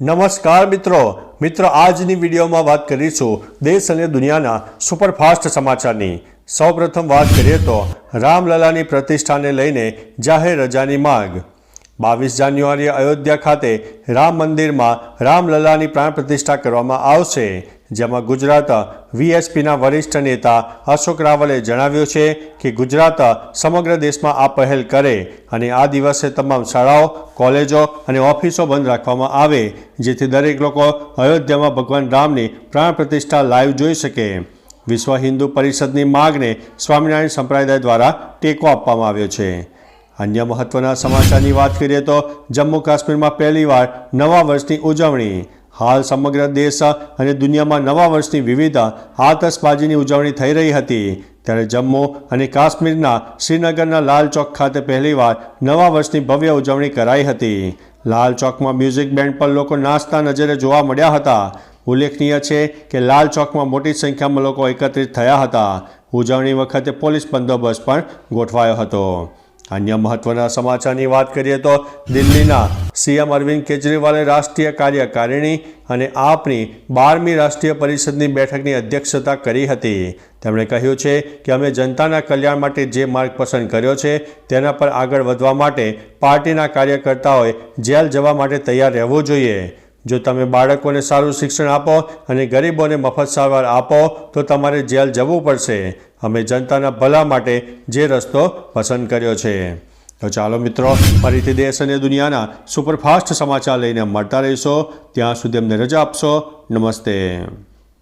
નમસ્કાર મિત્રો. મિત્રો, આજની વિડીયોમાં વાત કરીશું દેશ અને દુનિયાના સુપરફાસ્ટ સમાચારની. સૌપ્રથમ વાત કરીએ તો રામલલાની પ્રતિષ્ઠાને લઈને જાહેર રજાની માંગ. બાવીસ જાન્યુઆરીએ અયોધ્યા ખાતે રામ મંદિરમાં રામલલાની પ્રાણ પ્રતિષ્ઠા કરવામાં આવશે. જેમાં ગુજરાત વીએસપીના વરિષ્ઠ નેતા અશોક રાવલે જણાવ્યું છે કે ગુજરાત સમગ્ર દેશમાં આ પહેલ કરે અને આ દિવસે તમામ શાળાઓ, કોલેજો અને ઓફિસો બંધ રાખવામાં આવે, જેથી દરેક લોકો અયોધ્યામાં ભગવાન રામની પ્રાણ પ્રતિષ્ઠા લાઈવ જોઈ શકે. વિશ્વ હિન્દુ પરિષદની માગને સ્વામિનારાયણ સંપ્રદાય દ્વારા ટેકો આપવામાં આવ્યો છે. અન્ય મહત્વના સમાચારની વાત કરીએ તો જમ્મુ કાશ્મીરમાં પહેલીવાર નવા વર્ષની ઉજવણી. હાલ સમગ્ર દેશ અને દુનિયામાં નવા વર્ષની વિવિધ આતશબાજીની ઉજવણી થઈ રહી હતી. ત્યારે જમ્મુ અને કાશ્મીરના શ્રીનગરના લાલ ચોક ખાતે પહેલીવાર નવા વર્ષની ભવ્ય ઉજવણી કરાઈ હતી. લાલ ચોકમાં મ્યુઝિક બેન્ડ પર લોકો નાચતા નજરે જોવા મળ્યા હતા. ઉલ્લેખનીય છે કે લાલ ચોકમાં મોટી સંખ્યામાં લોકો એકત્રિત થયા હતા. ઉજવણી વખતે પોલીસ બંદોબસ્ત પણ ગોઠવાયો હતો. અન્ય મહત્વના સમાચારની વાત કરીએ તો દિલ્હીના સીએમ અરવિંદ કેજરીવાલે રાષ્ટ્રીય કાર્યકારિણી અને આપની બારમી રાષ્ટ્રીય પરિષદની બેઠકની અધ્યક્ષતા કરી હતી. તેમણે કહ્યું છે કે અમે જનતાના કલ્યાણ માટે જે માર્ગ પસંદ કર્યો છે, તેના પર આગળ વધવા માટે પાર્ટીના કાર્યકર્તાઓએ જેલ જવા માટે તૈયાર રહેવું જોઈએ. જો તમે બાળકોને સારું શિક્ષણ આપો અને ગરીબોને મફત સારવાર આપો, તો તમારે જેલ જવું પડશે. અમે જનતાના ભલા માટે જે રસ્તો પસંદ કર્યો છે. તો ચાલો મિત્રો, ફરીથી દેશ અને દુનિયાના સુપરફાસ્ટ સમાચાર લઈને મળતા રહીશો. ત્યાં સુધી અમને રજા આપશો. નમસ્તે.